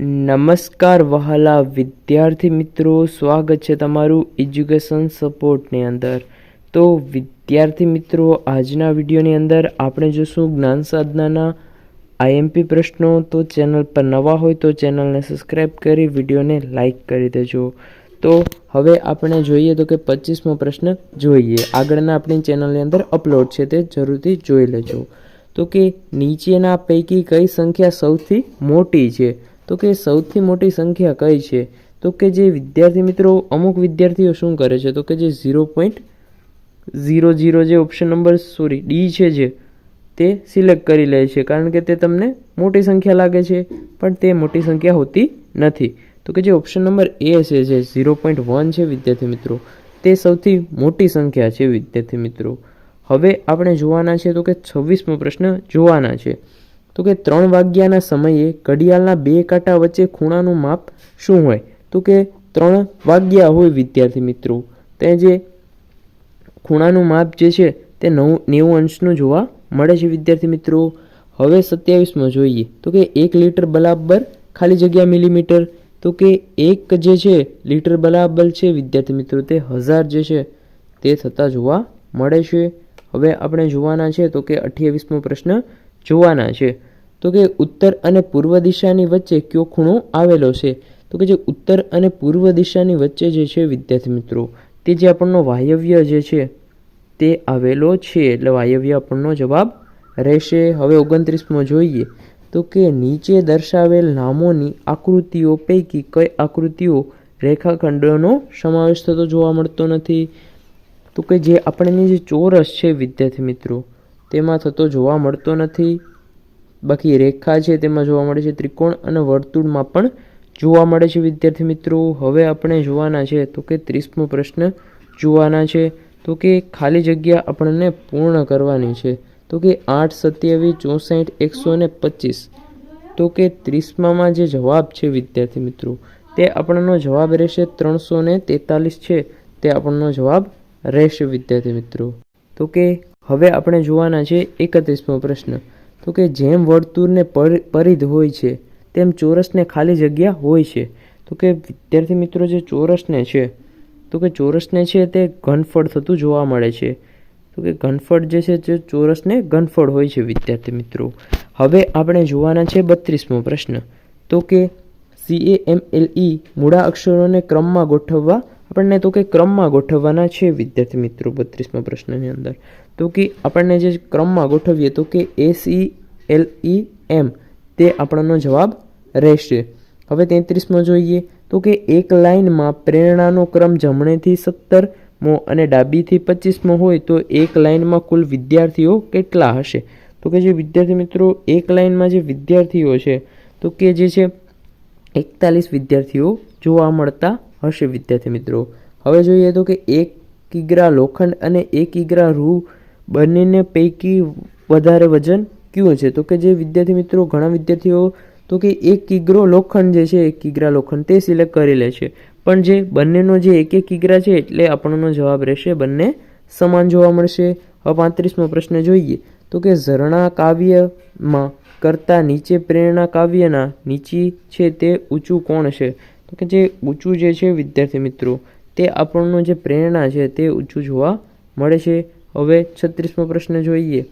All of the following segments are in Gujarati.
નમસ્કાર વહાલા વિદ્યાર્થી મિત્રો, સ્વાગત છે તમારું એજ્યુકેશન સપોર્ટની અંદર. તો વિદ્યાર્થી મિત્રો, આજના વિડીયોની અંદર આપણે જોશું જ્ઞાન સાધનાના આઈએમપી પ્રશ્નો. તો ચેનલ પર નવા હોય તો ચેનલને સબસ્ક્રાઈબ કરી, વિડીયોને લાઈક કરી દેજો. તો હવે આપણે જોઈએ તો કે પચીસમો પ્રશ્ન જોઈએ. આગળના આપણી ચેનલની અંદર અપલોડ છે તે જરૂરથી જોઈ લેજો. તો કે નીચેના પૈકી કઈ સંખ્યા સૌથી મોટી છે? તો કે સૌથી મોટી સંખ્યા કઈ છે? તો કે જે વિદ્યાર્થી મિત્રો, અમુક વિદ્યાર્થીઓ શું કરે છે? તો કે જે ઝીરો પોઈન્ટ ઝીરો ઝીરો જે ઓપ્શન નંબર સોરી ડી છે જે, તે સિલેક્ટ કરી લે છે. કારણ કે તે તમને મોટી સંખ્યા લાગે છે, પણ તે મોટી સંખ્યા હોતી નથી. તો કે જે ઓપ્શન નંબર એ છે જે ઝીરો પોઈન્ટ વન છે વિદ્યાર્થી મિત્રો, તે સૌથી મોટી સંખ્યા છે વિદ્યાર્થી મિત્રો. હવે આપણે જોવાના છે તો કે છવ્વીસમો પ્રશ્ન જોવાના છે. તો કે ત્રણ વાગ્યાના સમયે ઘડિયાળના બે કાંટા વચ્ચે ખૂણાનું માપ શું હોય? તો કે ત્રણ વાગ્યા હોય, વિદ્યાર્થી મિત્રો. તે જે ખૂણાનું માપ જે છે, તે નવ, નેવું અંશનું જોવા મળે છે, વિદ્યાર્થી મિત્રો. હવે સત્યાવીસમાં જોઈએ. તો કે એક લીટર બરાબર ખાલી જગ્યા મિલીમીટર. તો કે એક જે છે, લીટર બરાબર છે, વિદ્યાર્થી મિત્રો, તે હજાર જે છે, તે થતાં જોવા મળે છે. હવે આપણે જોવાના છે તો કે અઠ્યાવીસમો પ્રશ્ન જોવાના છે. તો કે ઉત્તર અને પૂર્વ દિશાની વચ્ચે કયો ખૂણો આવેલો છે? તો કે જે ઉત્તર અને પૂર્વ દિશાની વચ્ચે જે છે વિદ્યાર્થી મિત્રો, તે જે આપણનો વાયવ્ય જે છે, તે આવેલો છે. એટલે વાયવ્ય આપણનો જવાબ રહેશે. હવે ઓગણત્રીસમાં જોઈએ. તો કે નીચે દર્શાવેલ નામોની આકૃતિઓ પૈકી કઈ આકૃતિઓ રેખાખંડોનો સમાવેશ થતો જોવા મળતો નથી? તો કે જે આપણને જે ચોરસ છે વિદ્યાર્થી મિત્રો તેમાં થતો જોવા મળતો નથી. બાકી રેખા છે તેમાં જોવા મળે છે ત્રિકોણ અને વર્તુળમાં પણ જોવા મળે છે વિદ્યાર્થી મિત્રો. હવે આપણે જોવાના છે તો કે ત્રીસમો પ્રશ્ન જોવાના છે તો કે ખાલી જગ્યા આપણને પૂર્ણ કરવાની છે તો કે આઠ સત્યાવીસ ચોસઠ એકસો ને પચીસ. તો કે ત્રીસમામાં જે જવાબ છે વિદ્યાર્થી મિત્રો, તે આપણનો જવાબ રહેશે ત્રણસો ને તેતાલીસ છે. તે આપણનો જવાબ રહેશે વિદ્યાર્થી મિત્રો. તો કે હવે આપણે જોવાના છે એકત્રીસમો પ્રશ્ન. તો કે જેમ વર્તુળને પરિધ હોય છે, તેમ ચોરસને ખાલી જગ્યા હોય છે. તો કે વિદ્યાર્થી મિત્રો, જે ચોરસને છે, તો કે ચોરસને છે તે ઘનફળ થતું જોવા મળે છે. તો કે ઘનફળ જે છે તે ચોરસને ઘનફળ હોય છે, વિદ્યાર્થી મિત્રો. હવે આપણે જોવાના છે બત્રીસમો પ્રશ્ન. તો કે સી એ એમ એલ ઈ મૂળા અક્ષરોને ક્રમમાં ગોઠવવા આપણને તો કે ક્રમમાં ગોઠવવાના છે, વિદ્યાર્થી મિત્રો, બત્રીસમા પ્રશ્નની અંદર. તો કે આપણને જે ક્રમમાં ગોઠવીએ તો કે એસ એલ ઈ એમ તે આપણનો જવાબ રહેશે. હવે તેત્રીસમાં જોઈએ તો કે એક લાઇનમાં પ્રેરણાનો ક્રમ જમણેથી સત્તરમો અને ડાબીથી પચીસમો હોય તો એક લાઇનમાં કુલ વિદ્યાર્થીઓ કેટલા હશે? તો કે જે વિદ્યાર્થી મિત્રો, એક લાઇનમાં જે વિદ્યાર્થીઓ છે, તો કે જે છે, એકતાલીસ વિદ્યાર્થીઓ જોવા મળતા હશે, વિદ્યાર્થી મિત્રો. હવે જોઈએ તો કે એક કિગ્રા લોખંડ અને એક કિગ્રા રૂ બંનેને પૈકી વધારે વજન કયું છે તો કે જે વિદ્યાર્થી મિત્રો, ઘણા વિદ્યાર્થીઓ તો કે એક કિગ્રો લોખંડ જે છે, એક કિગ્રા લોખંડ તે સિલેક્ટ કરી લે છે. પણ જે બંનેનો જે એક એક કિગ્રા છે, એટલે આપણનો જવાબ રહેશે બંને સમાન જોવા મળશે. હવે પાંત્રીસમો પ્રશ્ન જોઈએ. તો કે ઝરણા કાવ્યમાં કરતાં નીચે પ્રેરણા કાવ્યના નીચી છે તે ઊંચું કોણ છે? કે જે ઊંચું જે છે વિદ્યાર્થી મિત્રો, તે આપણનું જે પ્રેરણા છે તે ઊંચું જોવા મળે છે. હવે છત્રીસમો પ્રશ્ન જોઈએ.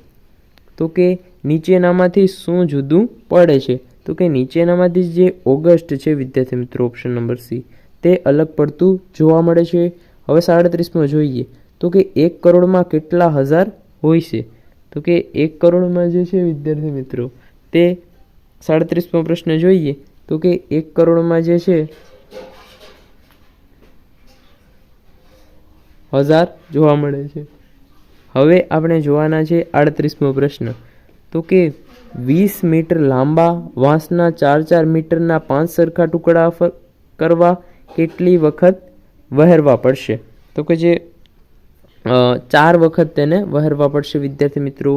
તો કે નીચેનામાંથી શું જુદું પડે છે? તો કે નીચેનામાંથી જે ઓગસ્ટ છે વિદ્યાર્થી મિત્રો ઓપ્શન નંબર સી તે અલગ પડતું જોવા મળે છે. હવે સાડત્રીસમાં જોઈએ. તો કે એક કરોડમાં કેટલા હજાર હોય છે? તો કે એક કરોડમાં જે છે વિદ્યાર્થી મિત્રો, તે સાડત્રીસમો પ્રશ્ન જોઈએ. તો કે એક કરોડમાં જે છે હજાર જોવા મળે છે. હવે આપણે જોવાના છે આડત્રીસમો પ્રશ્ન. તો કે વીસ મીટર લાંબા વાંસના ચાર ચાર મીટરના પાંચ સરખા ટુકડા કરવા કેટલી વખત વહેરવા પડશે? તો કે જે ચાર વખત તેને વહેરવા પડશે વિદ્યાર્થી મિત્રો.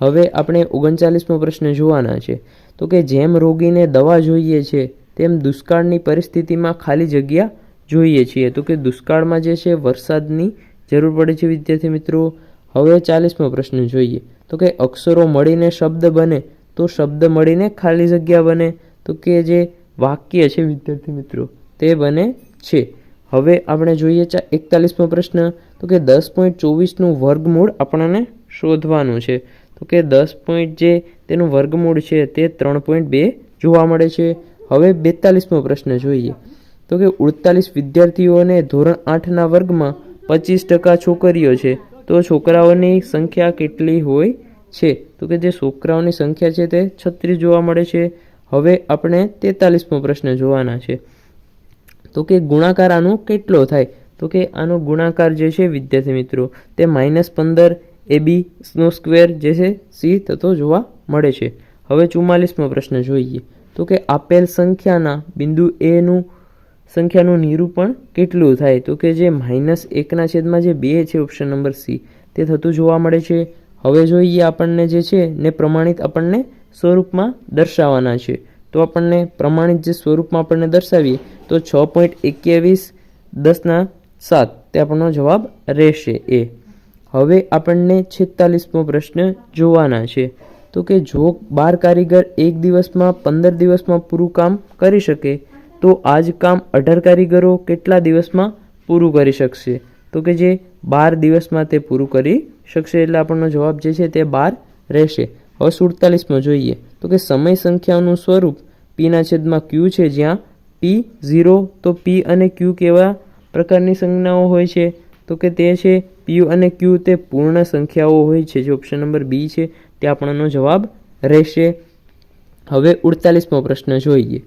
હવે આપણે ઓગણચાલીસમો પ્રશ્ન જોવાના છે. તો કે જેમ રોગીને દવા જોઈએ છે, તેમ દુષ્કાળની પરિસ્થિતિમાં ખાલી જગ્યા જોઈએ છીએ. તો કે દુષ્કાળમાં જે છે, વરસાદની જરૂર પડે છે, વિદ્યાર્થી મિત્રો. હવે ચાલીસમો પ્રશ્ન જોઈએ. તો કે અક્ષરો મળીને શબ્દ બને, તો શબ્દ મળીને ખાલી જગ્યા બને. તો કે જે વાક્ય છે, વિદ્યાર્થી મિત્રો, તે બને છે. હવે આપણે જોઈએ ચા, એકતાલીસમો પ્રશ્ન. તો કે દસ પોઈન્ટ ચોવીસનું વર્ગમૂળ આપણને શોધવાનું છે. તો કે દસ પોઈન્ટ જે તેનું વર્ગમૂળ છે, તે ત્રણ પોઈન્ટ બે જોવા મળે છે. હવે બેતાલીસમો પ્રશ્ન જોઈએ. તો કે ઉડતાલીસ વિદ્યાર્થીઓને ધોરણ આઠના વર્ગમાં પચીસ ટકા છોકરીઓ છે. તો છોકરાઓની સંખ્યા કેટલી હોય છે? તો કે જે છોકરાઓની સંખ્યા છે તે છત્રીસ જોવા મળે છે. હવે આપણે તેતાલીસમો પ્રશ્ન જોવાના છે. તો કે ગુણાકાર આનો કેટલો થાય? તો કે આનો ગુણાકાર જે છે વિદ્યાર્થી મિત્રો, તે માઇનસ પંદર એ બીનો સ્ક્વેર જે છે સી થતો જોવા મળે છે. હવે ચુમ્માલીસમો પ્રશ્ન જોઈએ. તો કે આપેલ સંખ્યાના બિંદુ એનું સંખ્યાનું નિરૂપણ કેટલું થાય? તો કે જે માઇનસ એકના છેદમાં જે બે છે ઓપ્શન નંબર સી, તે થતું જોવા મળે છે. હવે જોઈએ આપણને જે છે ને પ્રમાણિત આપણને સ્વરૂપમાં દર્શાવવાના છે. તો આપણને પ્રમાણિત જે સ્વરૂપમાં આપણને દર્શાવીએ, તો છ પોઈન્ટ એકવીસ દસના સાત, તે આપણનો જવાબ રહેશે એ. હવે આપણને છેતાલીસમો પ્રશ્ન જોવાના છે. તો કે જો બાર કારીગર એક દિવસમાં, પંદર દિવસમાં પૂરું કામ કરી શકે તો આ જ કામ અઢાર કારીગરો કેટલા દિવસમાં પૂરું કરી શકશે? તો કે જે બાર દિવસમાં તે પૂરું કરી શકશે એટલે આપણનો જવાબ જે છે તે બાર રહેશે. હવે સુડતાલીસમાં જોઈએ. તો કે સમય સંખ્યાનું સ્વરૂપ પીના છેદમાં ક્યુ છે જ્યાં પી ઝીરો તો પી અને ક્યુ કેવા પ્રકારની સંજ્ઞાઓ હોય છે? તો કે તે છે પી અને ક્યુ તે પૂર્ણ સંખ્યાઓ હોય છે. જે ઓપ્શન નંબર બી છે તે આપણનો જવાબ રહેશે. હવે ઉડતાલીસમો પ્રશ્ન જોઈએ.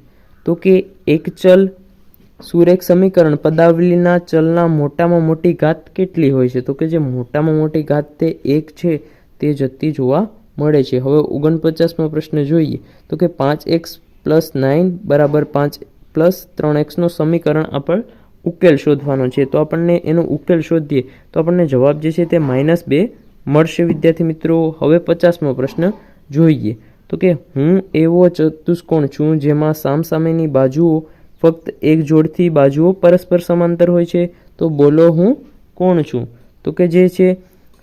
તો કે એક ચલ સુરેખ સમીકરણ પદાવલીના ચલના મોટામાં મોટી ઘાત કેટલી હોય છે? તો કે જે મોટામાં મોટી ઘાત તે એક છે, તે જતી જોવા મળે છે. હવે ઓગણપચાસમો પ્રશ્ન જોઈએ. તો કે પાંચ એક્સ પ્લસ નાઇન બરાબર પાંચ પ્લસ ત્રણ એક્સનો સમીકરણ આપણે ઉકેલ શોધવાનો છે. તો આપણને એનો ઉકેલ શોધીએ. તો આપણને જવાબ જે છે તે માઇનસ બે મળશે. વિદ્યાર્થી મિત્રો, હવે પચાસમો પ્રશ્ન જોઈએ. તો કે હું એવો ચતુષ્કોણ છું જેમાં સામસામેની બાજુઓ ફક્ત એક જોડથી બાજુઓ પરસ્પર સમાંતર હોય છે, તો બોલો હું કોણ છું? તો કે જે છે,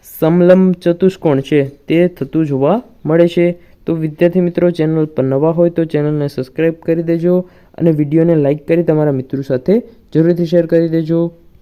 સમલંબ ચતુષ્કોણ છે, તે થતું જોવા મળે છે. તો વિદ્યાર્થી મિત્રો, ચેનલ પર નવા હોય તો ચેનલને સબસ્ક્રાઈબ કરી દેજો અને વિડીયોને લાઇક કરી તમારા મિત્રો સાથે જરૂરથી શેર કરી દેજો.